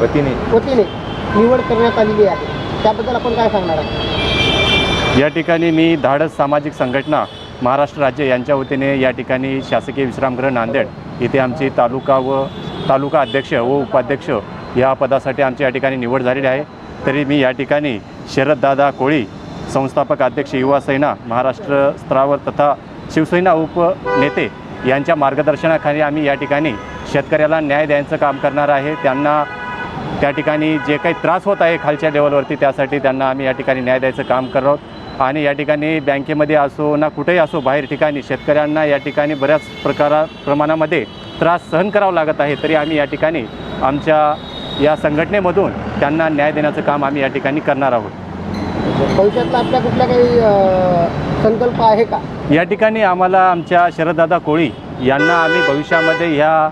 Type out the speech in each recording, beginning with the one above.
वतीने. वतीने निवड करण्यात आलेली आहे. त्याबद्दल आपण काय सांगणार आहे या ठिकाणी मी धाडस सामाजिक संघटना महाराष्ट्र राज्य यांच्या वतीने या ठिकाणी शासकीय विश्रामगृह नांदेड इथे आमची तालुका व तालुका अध्यक्ष व उपाध्यक्ष या पदासाठी आमची या ठिकाणी निवड झालेली आहे. तरी मी या ठिकाणी शरददादा कोळी संस्थापक अध्यक्ष युवा सेना महाराष्ट्र स्तरावर तथा शिवसेना उपनेते यांच्या मार्गदर्शनाखाली आम्ही या ठिकाणी शेतकऱ्याला न्याय द्यायचं काम करणार आहे. त्यांना त्या ठिकाणी जे काही त्रास होत आहे खालच्या लेवलवरती त्यासाठी त्यांना आम्ही या ठिकाणी न्याय द्यायचं काम करत आहोत. आणि या ठिकाणी बँकेमध्ये असो ना कुठेही असो बाहेर ठिकाणी शेतकऱ्यांना या ठिकाणी बऱ्याच प्रकारा प्रमाणामध्ये त्रास सहन करावा लागत आहे तरी आम्ही या ठिकाणी आमच्या या संघटनेमधून त्यांना न्याय देण्याचं काम आम्ही या ठिकाणी करणार आहोत. भविष्यातला आपल्या कुठल्या काही संकल्प आहे का? या ठिकाणी आम्हाला आमच्या शरददादा कोळी यांना आम्ही भविष्यामध्ये ह्या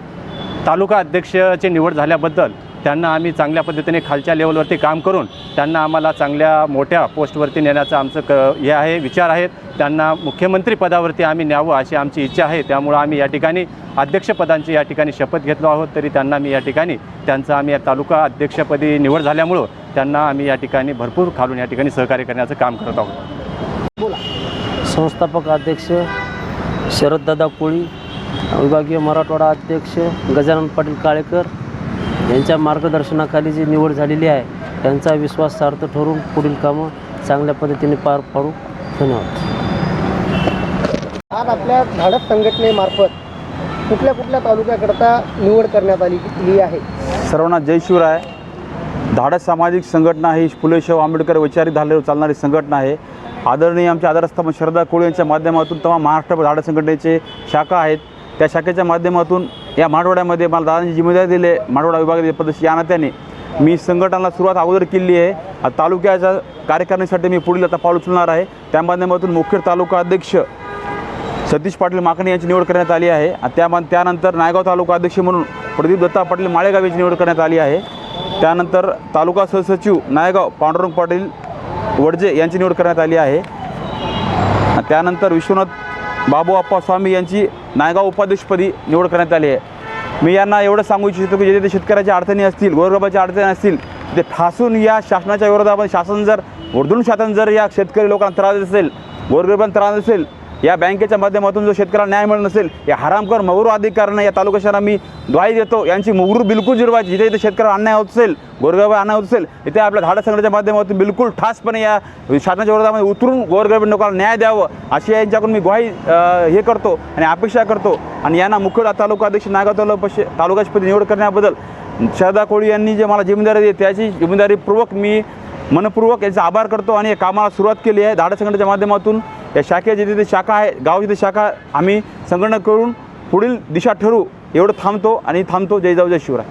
तालुका अध्यक्षाची निवड झाल्याबद्दल त्यांना आम्ही चांगल्या पद्धतीने खालच्या लेवलवरती काम करून त्यांना आम्हाला चांगल्या मोठ्या पोस्टवरती नेण्याचं आमचं क हे आहे विचार आहेत. त्यांना मुख्यमंत्री पदावरती आम्ही न्यावं अशी आमची इच्छा आहे. त्यामुळं आम्ही या ठिकाणी अध्यक्षपदांची या ठिकाणी शपथ घेतलो आहोत. तरी त्यांना मी या ठिकाणी त्यांचं आम्ही या तालुका अध्यक्षपदी निवड झाल्यामुळं त्यांना आम्ही या ठिकाणी भरपूर खालून या ठिकाणी सहकार्य करण्याचं काम करत आहोत. बोला. संस्थापक अध्यक्ष शरददादा कोळी विभागीय मराठवाडा अध्यक्ष गजानन पाटील काळेकर यांच्या मार्गदर्शनाखाली जी निवड झालेली आहे त्यांचा विश्वास सार्थ ठरून पुढील कामं चांगल्या पद्धतीने पार पाडू. धन्यवाद. आज आपल्या धाडस संघटनेमार्फत कुठल्या कुठल्या तालुक्याकरता निवड करण्यात आलेली आहे? सर्वांना जय शिवराय. धाडस सामाजिक संघटना ही फुले शाहू आंबेडकर वैचारिक धारल्यावर चालणारी संघटना आहे. आदरणीय आमच्या आदरस्थापन शरदा कोळी यांच्या माध्यमातून तमाम महाराष्ट्र धाडस संघटनेचे शाखा आहेत. त्या शाखेच्या माध्यमातून या मराठवाड्यामध्ये मला दादांची जिम्मेदारी दिली आहे. मराठवाडा विभागातील पदशी या नात्याने मी संघटनाला सुरुवात अगोदर केली आहे. तालुक्याच्या कार्यकारिणीसाठी मी पुढील आता पाऊल उचलणार आहे. त्या माध्यमातून मुख्य तालुका अध्यक्ष सतीश पाटील माकणे यांची निवड करण्यात आली आहे. आणि त्या त्यानंतर नायगाव तालुका अध्यक्ष म्हणून प्रदीप दत्ता पाटील माळेगाव यांची निवड करण्यात आली आहे. त्यानंतर तालुका सहसचिव नायगाव पांडुरंग पाटील वडजे यांची निवड करण्यात आली आहे. त्यानंतर विश्वनाथ बाबू आप्पा स्वामी यांची नायगाव उपाध्यक्षपदी निवड करण्यात आली आहे. मी यांना एवढं सांगू इच्छितो की जे ते शेतकऱ्याच्या अडचणी असतील गोरगरिबाच्या अडचणी असतील ते ठासून या शासनाच्या विरोधामध्ये शासन जर वर्धून शासन जर या शेतकरी लोकांना त्रास असेल गोरगरिबांना त्रास असेल या बँकेच्या माध्यमातून जो शेतकऱ्याला न्याय मिळत नसेल या हरामकर मगरू अधिकाऱ्यांना या तालुक्याशांना मी द्वाई देतो. यांची मुगरू बिलकुल जिरवायची. जिथे जिथे शेतकऱ्याला अन्याय होत असेल गोरगरिबा अन्याय होत असेल तिथे आपल्या धाडस संघटनेच्या माध्यमातून बिलकुल ठासपणे या शासनाच्या विरोधामध्ये उतरून गोरगरीब लोकांना न्याय द्यावं अशी यांच्याकडून मी ग्वाही हे करतो आणि अपेक्षा करतो. आणि यांना मुख्य तालुका अध्यक्ष नागाव तालुका तालुकापदी निवड करण्याबद्दल शारदा कोळी यांनी जे मला जिम्मेदारी दिली त्याची जिम्मेदारीपूर्वक मी मनपूर्वक याचा आभार करतो आणि या कामाला सुरुवात केली आहे. धाडस संघटनेच्या माध्यमातून या शाखेची जिथे शाखा आहे गावची शाखा आम्ही संघटना करून पुढील दिशा ठरू एवढं थांबतो आणि थांबतो जय जाऊ जय शिवराय.